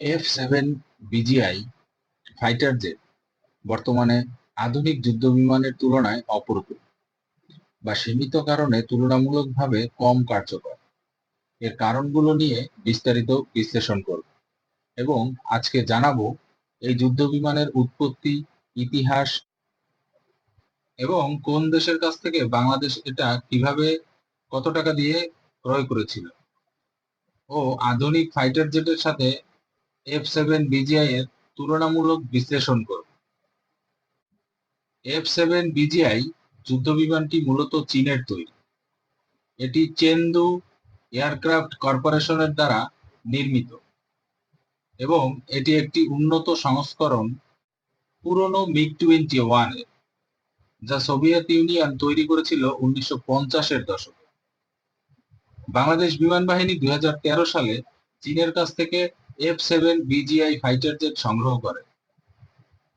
F seven BGI fighter jet বর্তমানে আধুনিক যুদ্ধবিমানের তুলনায় অপ্রতুল বা সীমিত কারণে তুলনামূলকভাবে কম কার্যকর। এর কারণগুলো নিয়ে বিস্তারিত বিশ্লেষণ করব এবং আজকে জানাব এই যুদ্ধবিমানের উৎপত্তি, ইতিহাস এবং কোন দেশের কাছ থেকে বাংলাদেশ এটা কীভাবে কত টাকা দিয়ে ক্রয় করেছিল। ও আধুনিক ফাইটার জেটের সাথে এফ সেভেন বিজিআই এর তুলনামূলক বিশ্লেষণ করব। এফ সেভেন বিজিআই যুদ্ধবিমানটি মূলত চীনের তৈরি। এটি চেন্দু এয়ারক্রাফট কর্পোরেশনের দ্বারা নির্মিত এবং এটি একটি উন্নত সংস্করণ পুরনো মিগ টোয়েন্টি ওয়ানের, যা সোভিয়েত ইউনিয়ন তৈরি করেছিল উনিশশো পঞ্চাশের দশকে। বাংলাদেশ বিমান বাহিনী দুই হাজার তেরো সালে চীনের কাছ থেকে F seven BGI fighter jet সংগ্রহ করে।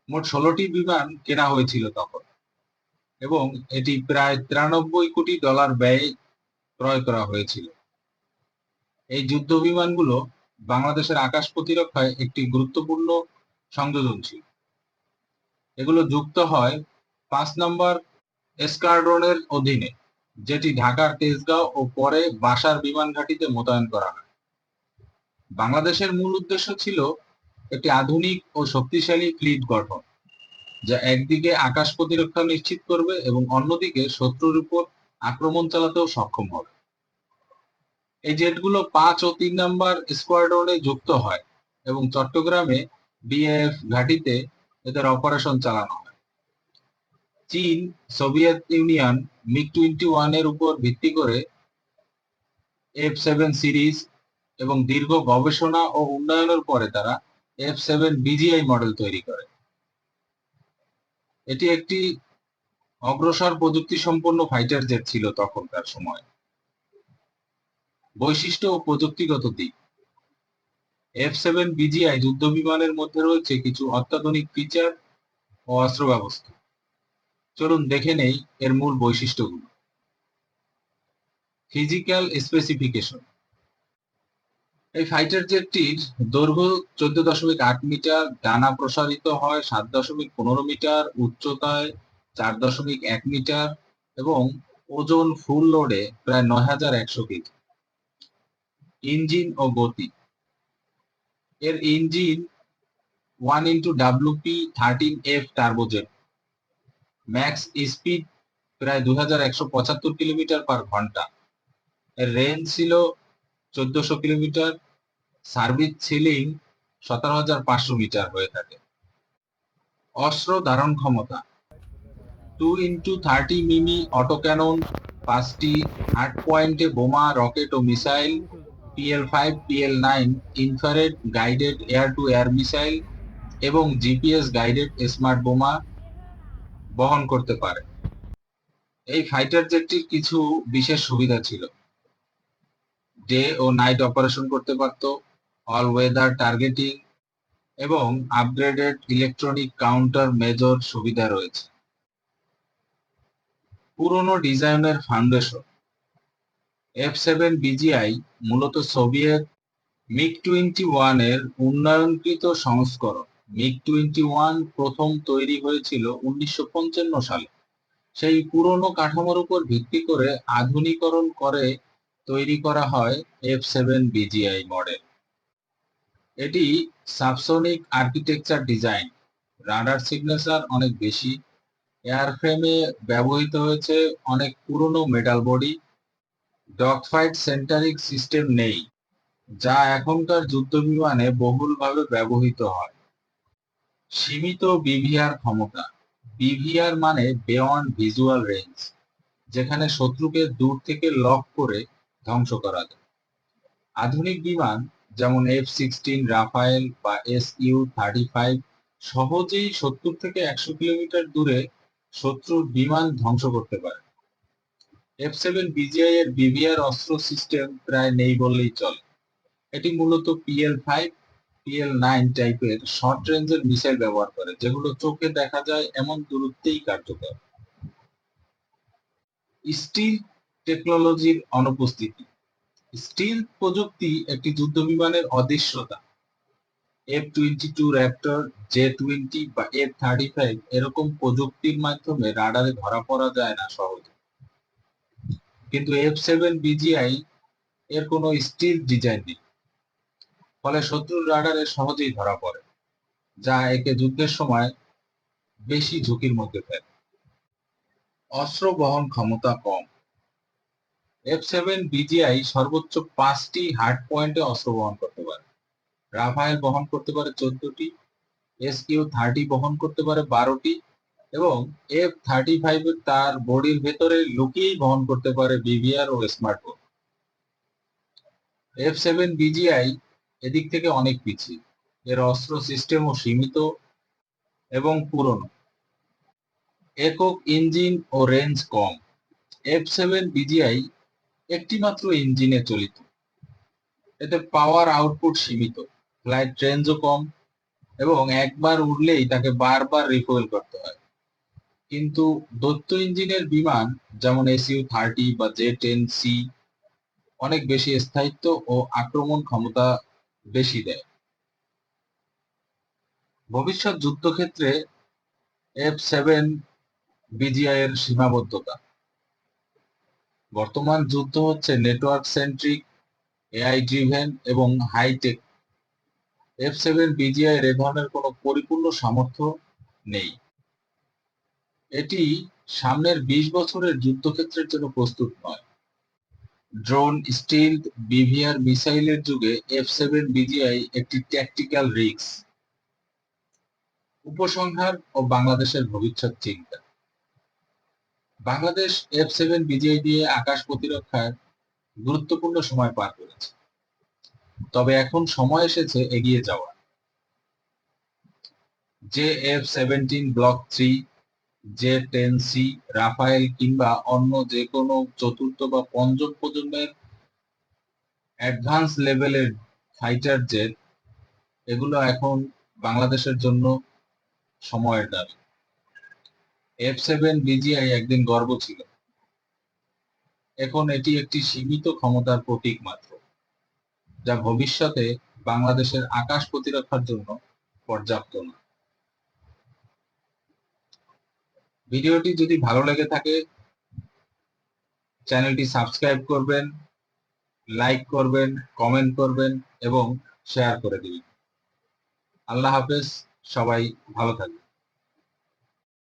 মোট ষোলোটি বিমান কেনা হয়েছিল তখন এবং এটি প্রায় তিরানব্বই কোটি ডলার ব্যয়ে ক্রয় করা হয়েছিল। এই যুদ্ধ বিমানগুলো বাংলাদেশের আকাশ প্রতিরক্ষায় একটি গুরুত্বপূর্ণ সংযোজন ছিল। এগুলো যুক্ত হয় পাঁচ নম্বর এসকার্ড্রনের অধীনে, যেটি ঢাকার তেজগাঁও ও পরে বাসার বিমান ঘাঁটিতে মোতায়েন করা হয়। বাংলাদেশের মূল উদ্দেশ্য ছিল একটি আধুনিক ও শক্তিশালী ফ্লিট গঠন, যা একদিকে আকাশ প্রতিরক্ষা নিশ্চিত করবে এবং অন্যদিকে শত্রুর উপর আক্রমণ চালাতেও সক্ষম হবে। এই জেটগুলো পাঁচ ও তিন নম্বর স্কোয়াড্রনে যুক্ত হয় এবং চট্টগ্রামে বিএফ ঘাটিতে এদের অপারেশন চালানো হয়। চীন, সোভিয়েত ইউনিয়ন, মিগ টোয়েন্টি ওয়ানের উপর ভিত্তি করে এফ সেভেন সিরিজ এবং দীর্ঘ গবেষণা ও উন্নয়নের পরে তারা এফ সেভেন বিজিআই মডেল তৈরি করে। এটি একটি অগ্রসর প্রযুক্তি সম্পন্ন ফাইটার জেট ছিল তখনকার সময়। বৈশিষ্ট্য ও প্রযুক্তিগত দিক। এফ সেভেন বিজিআই যুদ্ধ বিমানের মধ্যে রয়েছে কিছু অত্যাধুনিক ফিচার ও অস্ত্র ব্যবস্থা চলুন দেখে নেই এর মূল বৈশিষ্ট্যগুলো। ফিজিক্যাল স্পেসিফিকেশন এই ফাইটার জেটটির দৈর্ঘ্য চোদ্দ দশমিক আট মিটার, ডানা প্রসারিত হয় সাত দশমিক পনেরো মিটার, উচ্চতায় চার দশমিক এক মিটার এবং ওজন ফুল লোডে প্রায় নয় হাজার একশো কেজি। ইঞ্জিন ও গতি। এর engine one into WP thirteen F turbojet max speed প্রায় দুই হাজার একশো পঁচাত্তর কিলোমিটার পার ঘণ্টা। এর রেঞ্জ ছিল চোদ্দশো কিলোমিটার সার্ভিস সিলিং সতেরো হাজার পাঁচশো মিটার হয়ে থাকে। অস্ত্র ধারণ ক্ষমতা। Two into thirty mm auto cannon পাঁচটি আট পয়েন্টে বোমা rocket O missile PL five PL nine infrared guided air to air missile এবং জিপিএস গাইডেড স্মার্ট বোমা বহন করতে পারে। এই ফাইটার জেটটির কিছু বিশেষ সুবিধা ছিল। ডে ও নাইট অপারেশন করতে পারত অল ওয়েদার টার্গেটিং এবং আপগ্রেডেড ইলেকট্রনিক কাউন্টার মেজর সুবিধা রয়েছে। পুরনো ডিজাইনের ফাউন্ডেশন এফ সেভেন বিজিআই মূলত সোভিয়েত মিগ টোয়েন্টি ওয়ানের উন্নয়নকৃত সংস্করণ। মিগ টোয়েন্টি ওয়ান প্রথম তৈরি হয়েছিল উনিশশো পঞ্চান্ন সালে। সেই পুরনো কাঠামোর উপর ভিত্তি করে আধুনিকরণ করে তৈরি করা হয় এফ সেভেন বিজিআই মডেল এটি subsonic architecture design radar signature অনেক বেশি। এয়ারফ্রেমে ব্যবহৃত হয়েছে অনেক পুরনো metal body dogfight centric system নেই, যা এখনকার যুদ্ধ বিমানে বহুলভাবে ব্যবহৃত হয়। সীমিত বিভিআর ক্ষমতা। বিভিআর মানে বেয়ন্ড ভিজুয়াল রেঞ্জ যেখানে শত্রুকে দূর থেকে লক করে ধ্বংস করা যায়। আধুনিক বিমান যেমন এফ সিক্সটিন রাফায়েল বা এস ইউ থার্টি ফাইভ সহজেই সত্তর থেকে একশো কিলোমিটার দূরে শত্রুর বিমান ধ্বংস করতে পারে। এফ সেভেন বিজিআই এর বিভিআর অস্ত্র সিস্টেম প্রায় নেই বললেই চলে। এটি মূলত পিএল ফাইভ পিএল নাইন টাইপের শর্ট রেঞ্জের মিসাইল ব্যবহার করে, যেগুলো চোখে দেখা যায় এমন দূরত্বেই কার্যকর। স্টিল টেকনোলজির অনুপস্থিতি। স্টিল প্রযুক্তি একটি যুদ্ধ বিমানের অদৃশ্যতা। F twenty two raptor J twenty বা এফ থার্টি ফাইভ এরকম প্রযুক্তির মাধ্যমে রাডারে ধরা পড়া যায় না সহজে। কিন্তু এফ সেভেন বিজিআই এর কোনো স্টিল ডিজাইন নেই। ফলে শত্রুর রাডারে সহজেই ধরা পড়ে, যা একে যুদ্ধের সময় বেশি ঝুঁকির মধ্যে ফেলে। অস্ত্র বহন ক্ষমতা কম। এফ সেভেন বিজিআই সর্বোচ্চ পাঁচটি হার্ড পয়েন্টে অস্ত্র বহন করতে পারে। রাফায়েল বহন করতে পারে চোদ্দটি এস কিউ থার্টি বহন করতে পারে বারোটি এবং এফ থার্টি ফাইভ তার বডির ভেতরে লুকিয়েই বহন করতে পারে বিভিআর ও স্মার্টফোন এফ সেভেন বিজিআই এদিক থেকে অনেক পিছিয়ে। এর অস্ত্র সিস্টেমও সীমিত এবং পুরনো। একক ইঞ্জিন ও রেঞ্জ কম। এফ সেভেন বিজিআই একটি মাত্র ইঞ্জিনে চলিত। এতে পাওয়ার আউটপুট সীমিত ফ্লাইট রেঞ্জও কম এবং একবার উড়লেই তাকে বারবার রিফুয়েল করতে হয়। কিন্তু দৈত্য ইঞ্জিনের বিমান যেমন এসইউ থার্টি বা জে টেন সি অনেক বেশি স্থায়িত্ব ও আক্রমণ ক্ষমতা বেশি দেয়। ভবিষ্যৎ যুদ্ধক্ষেত্রে এফ সেভেন বিজিআই এর সীমাবদ্ধতা। বর্তমান যুদ্ধ হচ্ছে নেটওয়ার্ক সেন্ট্রিক এআই ড্রিভেন এবং high tech F seven BGI এর ধরনের কোনো পরিপূর্ণ সামর্থ্য নেই। এটি সামনের বিশ বছরের যুদ্ধক্ষেত্রের জন্য প্রস্তুত নয়। ড্রোন, স্টিল, বিভিআর মিসাইলের যুগে এফ সেভেন বিজিআই একটি ট্যাকটিক্যাল রিস্ক উপসংহার ও বাংলাদেশের ভবিষ্যৎ চিন্তা। বাংলাদেশ এফ সেভেন বিজিআই দিয়ে আকাশ প্রতিরক্ষার গুরুত্বপূর্ণ সময় পার করেছে। তবে এখন সময় এসেছে এগিয়ে যাওয়া J F seventeen block three J ten C Rafale কিংবা অন্য যে কোনো চতুর্থ বা পঞ্চম প্রজন্মের অ্যাডভান্স লেভেলের ফাইটার জেট এগুলো এখন বাংলাদেশের জন্য সময়ের দাবি। এফ সেভেন বিজিআই একদিন গর্ব ছিল। এখন এটি একটি সীমিত ক্ষমতার প্রতীক মাত্র, যা ভবিষ্যতে বাংলাদেশের আকাশ প্রতিরক্ষার জন্য পর্যাপ্ত না। ভিডিওটি যদি ভালো লেগে থাকে, চ্যানেলটি সাবস্ক্রাইব করবেন, লাইক করবেন, কমেন্ট করবেন এবং শেয়ার করে দিবেন। আল্লাহ হাফেজ, সবাই ভালো থাকবেন।